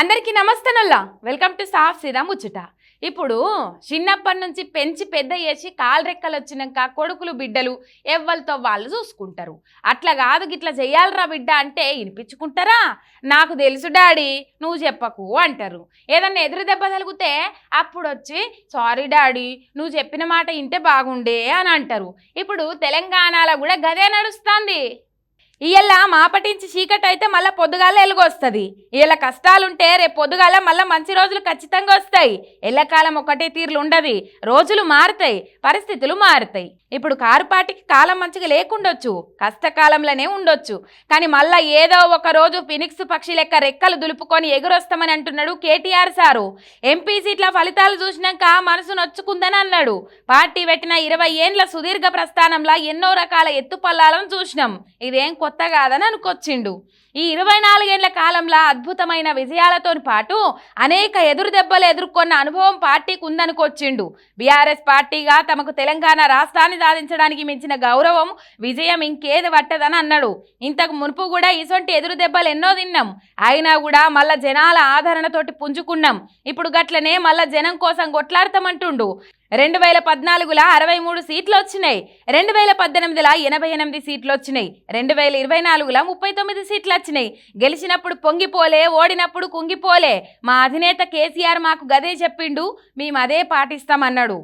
అందరికీ నమస్తేనల్లా welcome to సాఫ్ సీదా ముచ్చట. ఇప్పుడు చిన్నప్పటి నుంచి పెంచి పెద్ద చేసి కాలు రెక్కలు వచ్చినాక కొడుకులు బిడ్డలు ఎవ్వరితో వాళ్ళు చూసుకుంటారు. అట్లా కాదు గిట్లా చెయ్యాలరా బిడ్డ అంటే వినిపించుకుంటారా? నాకు తెలుసు డాడీ నువ్వు చెప్పకు అంటారు. ఏదన్నా ఎదురు దెబ్బ తగిలితే అప్పుడు వచ్చి సారీ డాడీ నువ్వు చెప్పిన మాట ఇంటే బాగుండే అని అంటారు. ఇప్పుడు తెలంగాణలో కూడా గదే నడుస్తుంది. ఇవాళ మాపటించి చీకటి అయితే మళ్ళీ పొద్దుగాల ఎలుగొస్తుంది. ఇలా కష్టాలుంటే రేపు పొద్దుగాల మళ్ళీ మంచి రోజులు ఖచ్చితంగా వస్తాయి. ఎల్లకాలం ఒకటే తీరులు ఉండదు రోజులు మారుతాయి పరిస్థితులు మారుతాయి. ఇప్పుడు కారుపాటికి కాలం మంచిగా లేకుండొచ్చు కష్టకాలంలోనే ఉండొచ్చు. కానీ మళ్ళా ఏదో ఒక రోజు ఫినిక్స్ పక్షి లెక్క రెక్కలు దులుపుకొని ఎగురొస్తామని అంటున్నాడు కేటీఆర్ సారు. ఎంపీ సీట్ల ఫలితాలు చూసినాక మనసు నొచ్చుకుందని అన్నాడు. పార్టీ పెట్టిన ఇరవై ఏండ్ల సుదీర్ఘ ప్రస్థానంలో ఎన్నో రకాల ఎత్తుపల్లాలను చూసినాం. ఇదేం కొత్త కాదని అనుకొచ్చిండు. ఈ ఇరవై నాలుగేళ్ళ కాలంలో అద్భుతమైన విజయాలతో పాటు అనేక ఎదురు దెబ్బలు ఎదుర్కొన్న అనుభవం పార్టీకి ఉందనుకొచ్చిండు. బీఆర్ఎస్ పార్టీగా తమకు తెలంగాణ రాష్ట్రాన్ని సాధించడానికి మించిన గౌరవం విజయం ఇంకేది పట్టదని అన్నాడు. ఇంతకు మునుపు కూడా ఇటువంటి ఎదురు దెబ్బలు ఎన్నో తిన్నాం. అయినా కూడా మళ్ళా జనాల ఆదరణతోటి పుంజుకున్నాం. ఇప్పుడు గట్లనే మళ్ళా జనం కోసం కొట్లాడతామంటుండు. రెండు వేల పద్నాలుగుల అరవై మూడు సీట్లు వచ్చినాయి రెండు వేల పద్దెనిమిదిల ఎనభై ఎనిమిది సీట్లు వచ్చినాయి రెండు వేల ఇరవై నాలుగుల ముప్పై తొమ్మిది సీట్లు వచ్చినాయి గెలిచినప్పుడు పొంగిపోలే ఓడినప్పుడు కుంగిపోలే. మా అధినేత కేసీఆర్ మాకు గదే చెప్పిండు మేము అదే పాటిస్తామన్నాడు.